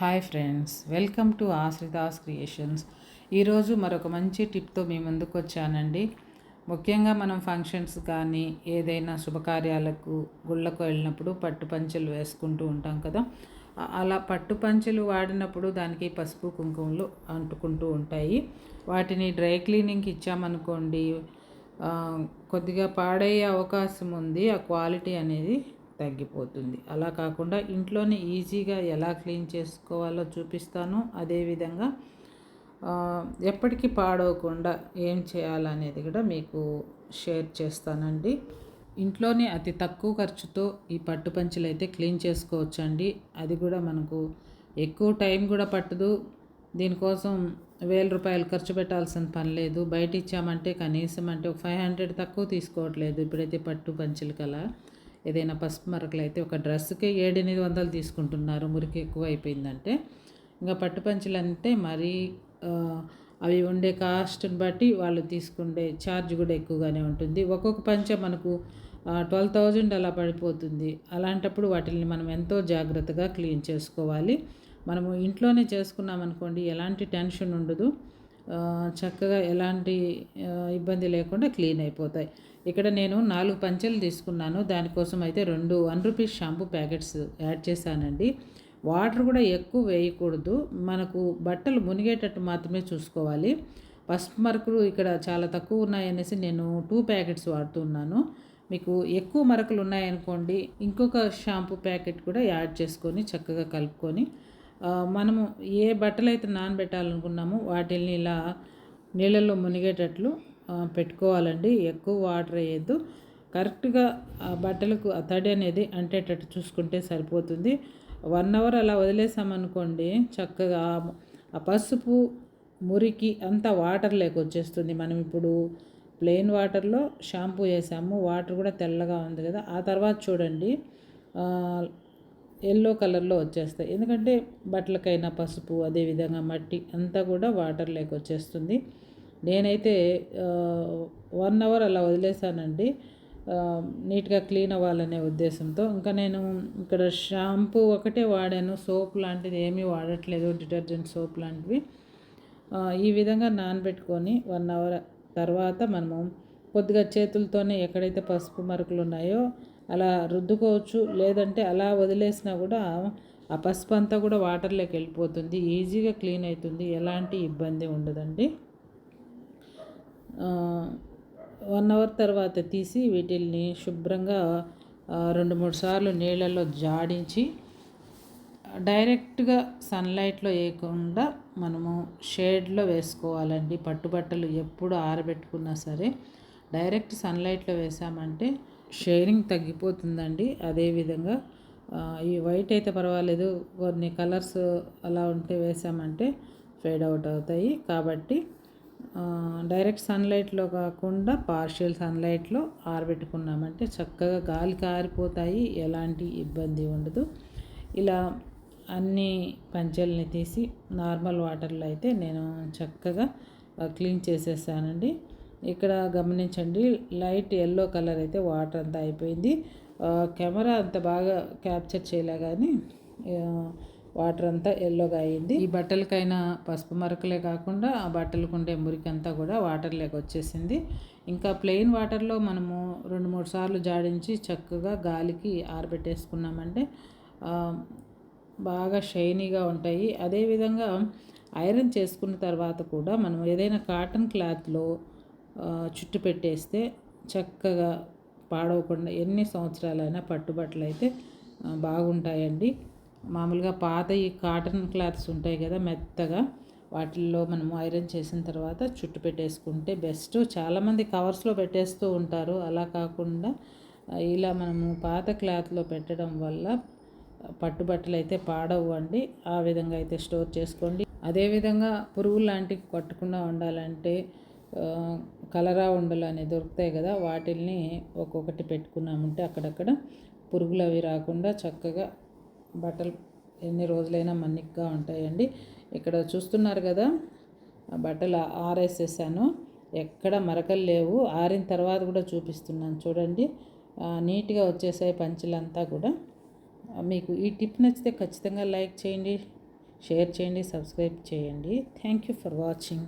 Hi friends welcome to Ashrita's creations ఈరోజు మరొక మంచి టిప్తో మీ ముందుకు వచ్చానండి. ముఖ్యంగా మనం ఫంక్షన్స్ కానీ ఏదైనా శుభకార్యాలకు గుళ్ళకు వెళ్ళినప్పుడు పట్టు పంచెలు వేసుకుంటూ ఉంటాం కదా. అలా పట్టు పంచెలు వాడినప్పుడు దానికి పసుపు కుంకుమలు అంటుకుంటూ ఉంటాయి. వాటిని డ్రై క్లీనింగ్కి ఇచ్చామనుకోండి కొద్దిగా పాడయ్యే అవకాశం ఉంది. ఆ క్వాలిటీ అనేది తగ్గిపోతుంది. అలా కాకుండా ఇంట్లోనే ఈజీగా ఎలా క్లీన్ చేసుకోవాలో చూపిస్తాను. అదేవిధంగా ఎప్పటికీ పాడవకుండా ఏం చేయాలనేది కూడా మీకు షేర్ చేస్తానండి. ఇంట్లోనే అతి తక్కువ ఖర్చుతో ఈ పట్టు పంచలు అయితే క్లీన్ చేసుకోవచ్చండి. అది కూడా మనకు ఎక్కువ టైం కూడా పట్టదు. దీనికోసం వేల రూపాయలు ఖర్చు పెట్టాల్సిన పని లేదు. బయట ఇచ్చామంటే కనీసం అంటే ఒక ఫైవ్ హండ్రెడ్ తక్కువ తీసుకోవట్లేదు ఇప్పుడైతే పట్టు పంచులు కల. ఏదైనా పసుపు మరకలు అయితే ఒక డ్రెస్సుకే ఏడెనిమిది వందలు తీసుకుంటున్నారు. మురికి ఎక్కువ అయిపోయిందంటే ఇంకా పట్టు పంచలు అంటే మరీ అవి ఉండే కాస్ట్ని బట్టి వాళ్ళు తీసుకుండే ఛార్జ్ కూడా ఎక్కువగానే ఉంటుంది. ఒక్కొక్క పంచ మనకు ట్వెల్వ్ థౌజండ్ అలా పడిపోతుంది. అలాంటప్పుడు వాటిని మనం ఎంతో జాగ్రత్తగా క్లీన్ చేసుకోవాలి. మనము ఇంట్లోనే చేసుకున్నాం అనుకోండి ఎలాంటి టెన్షన్ ఉండదు. చక్కగా ఎలాంటి ఇబ్బంది లేకుండా క్లీన్ అయిపోతాయి. ఇక్కడ నేను నాలుగు పంచెలు తీసుకున్నాను. దానికోసం అయితే రెండు one rupees shampoo packets add చేశానండి. వాటర్ కూడా ఎక్కువ వేయకూడదు. మనకు బట్టలు మునిగేటట్టు మాత్రమే చూసుకోవాలి. పసుపు మరకలు ఇక్కడ చాలా తక్కువ ఉన్నాయనేసి నేను టూ ప్యాకెట్స్ వాడుతున్నాను మీకు ఎక్కువ మరకలు ఉన్నాయనుకోండి ఇంకొక షాంపూ ప్యాకెట్ కూడా యాడ్ చేసుకొని చక్కగా కలుపుకొని మనము ఏ బట్టలు అయితే నానబెట్టాలనుకున్నామో వాటిని ఇలా నీళ్ళల్లో మునిగేటట్లు పెట్టుకోవాలండి. ఎక్కువ వాటర్ వేయద్దు. కరెక్ట్గా ఆ బట్టలకు ఆ తడి అనేది అంటేటట్టు చూసుకుంటే సరిపోతుంది. వన్ అవర్ అలా వదిలేసామనుకోండి చక్కగా ఆ పసుపు మురికి అంతా వాటర్ లేక వచ్చేస్తుంది. మనం ఇప్పుడు ప్లెయిన్ వాటర్లో షాంపూ వేసాము వాటర్ కూడా తెల్లగా ఉంది కదా. ఆ తర్వాత చూడండి ఎల్లో కలర్లో వచ్చేస్తాయి. ఎందుకంటే బట్టలకైనా పసుపు అదేవిధంగా మట్టి అంతా కూడా వాటర్ లేక వచ్చేస్తుంది. నేనైతే వన్ అవర్ అలా వదిలేసానండి నీట్గా క్లీన్ అవ్వాలనే ఉద్దేశంతో. ఇంకా నేను ఇక్కడ షాంపూ ఒకటే వాడాను. సోప్ లాంటిది ఏమీ వాడట్లేదు. డిటర్జెంట్ సోప్ లాంటివి. ఈ విధంగా నానబెట్టుకొని వన్ అవర్ తర్వాత మనము కొద్దిగా చేతులతోనే ఎక్కడైతే పసుపు మరకలు ఉన్నాయో అలా రుద్దుకోవచ్చు. లేదంటే అలా వదిలేసినా కూడా ఆ పసుపు అంతా కూడా వాటర్లోకి వెళ్ళిపోతుంది. ఈజీగా క్లీన్ అవుతుంది. ఎలాంటి ఇబ్బంది ఉండదండి. వన్ అవర్ తర్వాత తీసి వీటిల్ని శుభ్రంగా రెండు మూడు సార్లు నీళ్ళల్లో జాడించి డైరెక్ట్గా సన్లైట్లో వేయకుండా మనము షేడ్లో వేసుకోవాలండి. పట్టుబట్టలు ఎప్పుడు ఆరబెట్టుకున్నా సరే. డైరెక్ట్ సన్లైట్లో వేసామంటే షేరింగ్ తగ్గిపోతుందండి. అదేవిధంగా ఈ వైట్ అయితే పర్వాలేదు. కొన్ని కలర్స్ అలా ఉంటే వేసామంటే ఫేడ్ అవుట్ అవుతాయి. కాబట్టి డైరెక్ట్ సన్లైట్లో కాకుండా పార్షియల్ సన్లైట్లో ఆరబెట్టుకున్నామంటే చక్కగా గాలికి ఆరిపోతాయి ఎలాంటి ఇబ్బంది ఉండదు. ఇలా అన్ని పంచెల్ని తీసి నార్మల్ వాటర్లో అయితే నేను చక్కగా క్లీన్ చేసేసానండి. ఇక్కడ గమనించండి లైట్ ఎల్లో కలర్ అయితే వాటర్ అంతా అయిపోయింది. కెమెరా అంత బాగా క్యాప్చర్ చేయలే కానీ వాటర్ అంతా ఎల్లోగా అయింది. ఈ బట్టలకైనా పసుపు మరకలే కాకుండా ఆ బట్టలకు ఉండే మురికంతా కూడా వాటర్ లేక వచ్చేసింది. ఇంకా ప్లెయిన్ వాటర్లో మనము రెండు మూడు సార్లు జాడించి చక్కగా గాలికి ఆరబెట్టేసుకున్నామంటే బాగా షైనీగా ఉంటాయి. అదేవిధంగా ఐరన్ చేసుకున్న తర్వాత కూడా మనం ఏదైనా కాటన్ క్లాత్లో చుట్టు పెట్టేస్తే చక్కగా పాడవకుండా ఎన్ని సంవత్సరాలైనా పట్టుబట్టలు అయితే బాగుంటాయండి. మామూలుగా పాత ఈ కాటన్ క్లాత్స్ ఉంటాయి కదా మెత్తగా వాటిల్లో మనము ఐరన్ చేసిన తర్వాత చుట్టు పెట్టేసుకుంటే బెస్ట్. చాలామంది కవర్స్లో పెట్టేస్తూ ఉంటారు. అలా కాకుండా ఇలా మనము పాత క్లాత్లో పెట్టడం వల్ల పట్టుబట్టలు అయితే పాడవు అండి ఆ విధంగా అయితే స్టోర్ చేసుకోండి. అదేవిధంగా పురుగులు లాంటివి కొట్టకుండా ఉండాలంటే కలరా ఉండలు అనేవి దొరుకుతాయి కదా వాటిల్ని ఒక్కొక్కటి పెట్టుకున్నామంటే అక్కడక్కడ పురుగులు అవి రాకుండా చక్కగా బట్టలు ఎన్ని రోజులైనా మన్నిక్గా ఉంటాయండి. ఇక్కడ చూస్తున్నారు కదా బట్టలు ఆరేసేసాను. ఎక్కడ మరకలు లేవు. ఆరిన తర్వాత కూడా చూపిస్తున్నాను చూడండి. నీట్గా వచ్చేసాయి పంచులంతా కూడా. మీకు ఈ టిప్ నచ్చితే ఖచ్చితంగా లైక్ చేయండి షేర్ చేయండి సబ్స్క్రైబ్ చేయండి. Thank you for watching.